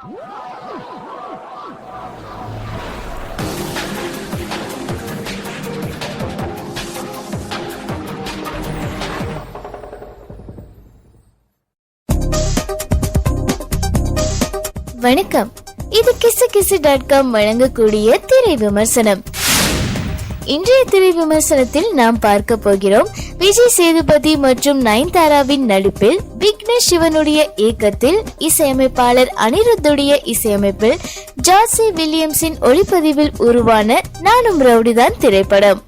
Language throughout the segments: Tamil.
வணக்கம். இது கிசு கிசு டாட் காம் வழங்கக்கூடிய திரை விமர்சனம். இன்றைய திரை விமர்சனத்தில் நாம் பார்க்க போகிறோம். விஜய் சேதுபதி மற்றும் நயன்தாராவின் நடிப்பில் விக்னேஷ் சிவனுடைய இயக்கத்தில் இசையமைப்பாளர் அனிருத்துடைய இசையமைப்பில் ஜார்சி வில்லியம்ஸின் ஒளிப்பதிவில் உருவான நானும் ரவுடிதான் திரைப்படம்.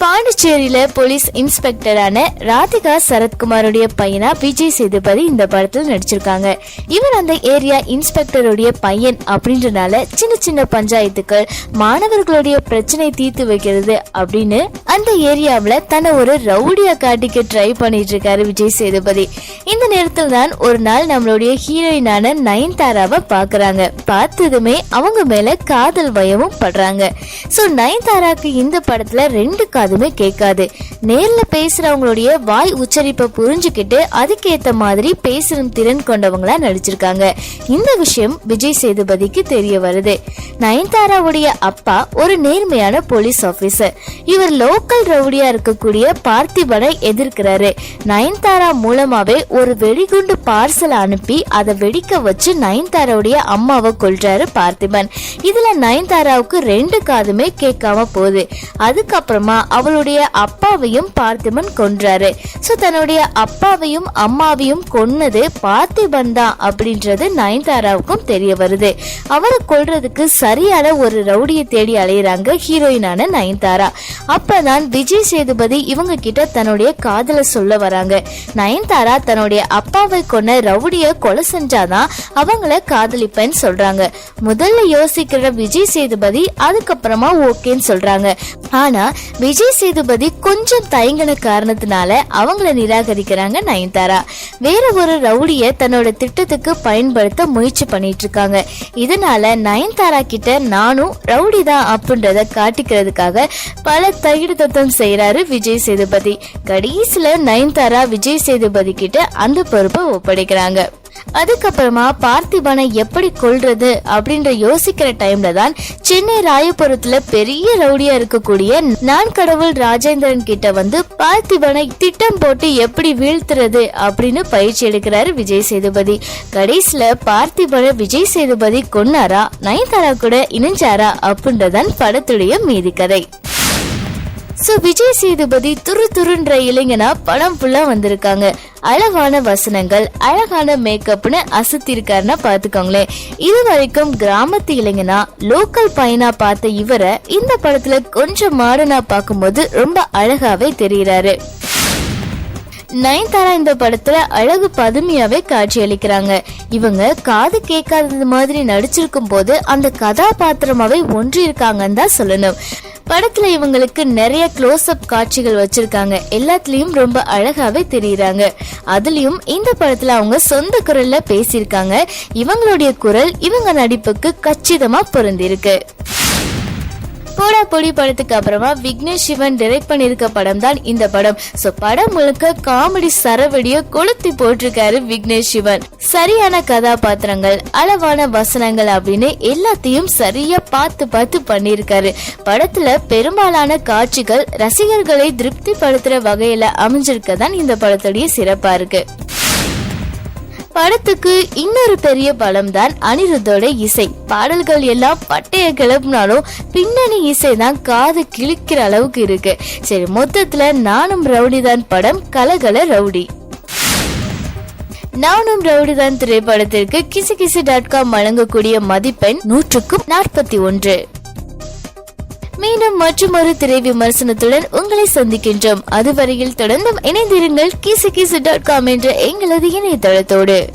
பாண்டிச்சேரியில போலீஸ் இன்ஸ்பெக்டரான ராதிகா சரத்குமாருடைய பையனா விஜய் சேதுபதி இந்த படத்தில் நடிச்சிருக்காங்க. இவர் அந்த ஏரியா இன்ஸ்பெக்டருடைய பையன் அப்படின்றனால சின்ன சின்ன பஞ்சாயத்துக்கள் மாணவர்களுடைய பிரச்சனை தீர்த்து வைக்கிறது அப்படின்னு அந்த ஏரியாவுல தன்னை ஒரு ரவுடியா காட்டிக்க ட்ரை பண்ணிட்டு இருக்காரு விஜய் சேதுபதி. இந்த நேரத்தில் தான் ஒரு நாள் நம்மளுடைய ஹீரோயினான நயன்தாராவை பாக்குறாங்க. பார்த்ததுமே அவங்க மேல காதல் பயமும் படுறாங்க. சோ நயன்தாராக்கு இந்த படத்துல ரெண்டு காதுமே கேட்காது. நேர்ல பேசுறவங்களுடைய வாய் உச்சரிப்பை புரிஞ்சுக்கிட்டு அதுக்கேத்த மாதிரி பேசும் திறன் கொண்டவங்களா நடிச்சிருக்காங்க. இந்த விஷயம் விஜய் சேதுபதிக்கு தெரிய வருது. நயன்தாராவுடைய அப்பா ஒரு நேர்மையான போலீஸ் ஆபீசர். இவர் லோக்கல் ரவுடியா இருக்கக்கூடிய பார்த்திபனை எதிர்க்கிறாரு. நயன்தாரா மூலமாவே ஒரு வெடிகுண்டு பார்சல் அனுப்பி அதை வெடிக்க வச்சு நயன்தாராவுடைய அம்மாவை கொல்றாரு பார்த்திபன். இதுல நயன்தாராவுக்கு ரெண்டு காதுமே கேட்காம போகுது. அதுக்கப்புறமா அவளுடைய அப்பாவையும் பார்த்திபன் கொன்றாரு. சோ தன்னுடைய அப்பாவையும் அம்மாவையும் கொன்னது பார்த்திபன் தான் அப்படின்றது நயன்தாராவுக்கும் தெரிய வருது. அவரை கொல்றதுக்கு சரியான ஒரு ரவுடியை தேடி அலையுறாங்க ஹீரோயினான நயன்தாரா. அப்பதான் விஜய் சேதுபதி இவங்க கிட்ட தன்னுடைய காதல சொல்ல வராங்க. நயன்தாரா தன்னுடைய அப்பாவை கொன்ன ரவுடிய கொலை செஞ்சாதான் அவங்கள காதலிப்பேன்னு சொல்றாங்க. முதல்ல யோசிக்கிற விஜய் சேதுபதி அதுக்கப்புறமா ஓகேன்னு சொல்றாங்க. ஆனா விஜய் விஜய் சேதுபதி கொஞ்சம் தயங்கின காரணத்தினால அவங்கள நிராகரிக்கிறாங்க நயன்தாரா. வேற ஒரு ரவுடிய தன்னோட திட்டத்துக்கு பயன்படுத்த முயற்சி பண்ணிட்டு இருக்காங்க. இதனால நயன்தாரா கிட்ட நானும் ரவுடி தான் அப்படின்றத காட்டிக்கிறதுக்காக பல தகிடு தத்தம் செய்யறாரு விஜய் சேதுபதி. கடைசியில நயன்தாரா விஜய் சேதுபதி கிட்ட அந்த பொறுப்பை ஒப்படைக்கிறாங்க. அதுக்கப்புறமா பார்த்திபனை எப்படி கொல்றது அப்படின்ற யோசிக்கிற டைம்ல தான் சென்னை ராயபுரத்துல பெரிய ரவுடியா இருக்கக்கூடிய நான் கடவுள் ராஜேந்திரன் கிட்ட வந்து பார்த்திபனை திட்டம் போட்டு எப்படி வீழ்த்துறது அப்படின்னு பயிற்சி எடுக்கிறாரு விஜய் சேதுபதி. கடைசியில பார்த்திபனை விஜய் சேதுபதி கொன்னாரா? நயன்தாரா கூட இணைஞ்சாரா? அப்படின்றதான் படத்துடைய மீதி கதை. சோ விஜய் சேதுபதி துரு துருன்ற இளைஞனா படம் ஃபுல்லா வந்திருக்காங்க. அழகான வசனங்கள் அழகான மேக்கப்னு அசத்திருக்காருன்னா பார்த்துக்கோங்களேன். இது வரைக்கும் கிராமத்து இளைஞனா லோக்கல் பையனா பார்த்த இவரை இந்த படத்துல கொஞ்சம் மாடனா பார்க்கும்போது ரொம்ப அழகாவே தெரிகிறாரு நயன்தாரா இந்த படத்துல அழகு பதுமையாவே காட்சி அளிக்கிறாங்க இவங்க காது கேட்காதது மாதிரி நடிச்சிருக்கும் போது அந்த கதாபாத்திரமாவே ஒன்றி இருக்காங்கன்னு தான் சொல்லணும். படத்துல இவங்களுக்கு நிறைய க்ளோஸ் அப் காட்சிகள் வச்சிருக்காங்க. எல்லாத்துலயும் ரொம்ப அழகாவே தெரியுறாங்க. அதுலயும் இந்த படத்துல அவங்க சொந்த குரல்ல பேசியிருக்காங்க. இவங்களுடைய குரல் இவங்க நடிப்புக்கு கச்சிதமா பொருந்திருக்கு போடா பொடி படத்துக்கு அப்புறமா விக்னேஷ் சிவன் டைரக்ட் பண்ணிருக்க படம் தான் இந்த படம். சோ படம் முழுக்க காமெடி சரவெடிய கொளுத்தி போட்டிருக்காரு விக்னேஷ் சிவன். சரியான கதாபாத்திரங்கள் அளவான வசனங்கள் அப்படின்னு எல்லாத்தையும் சரியா பார்த்து பார்த்து பண்ணிருக்காரு படத்துல பெரும்பாலான காட்சிகள் ரசிகர்களை திருப்திப்படுத்துற வகையில அமைஞ்சிருக்கதான் இந்த படத்துடைய சிறப்பா இருக்கு. படத்துக்கு இன்னொரு பெரிய பலம் தான் அனிருத்தோட இசை. பாடல்கள் எல்லாம் பட்டைய கிளப்பினாலும் பின்னணி இசை தான் காது கிழிக்கிற அளவுக்கு இருக்கு. சரி மொத்தத்துல நானும் ரவுடி தான் படம் கலகல ரவுடி. நானும் ரவுடி தான் திரைப்படத்திற்கு கிசு கிசு டாட் காம் வழங்கக்கூடிய மதிப்பெண் நூற்றுக்கும் நாற்பத்தி ஒன்று. மீண்டும் ஒரு திரை விமர்சனத்துடன் உங்களை சந்திக்கின்றோம். அதுவரையில் தொடர்ந்தும் இணைந்திருங்கள். கிசு கிசு டாட் காம் என்ற எங்களது இணையதளத்தோடு.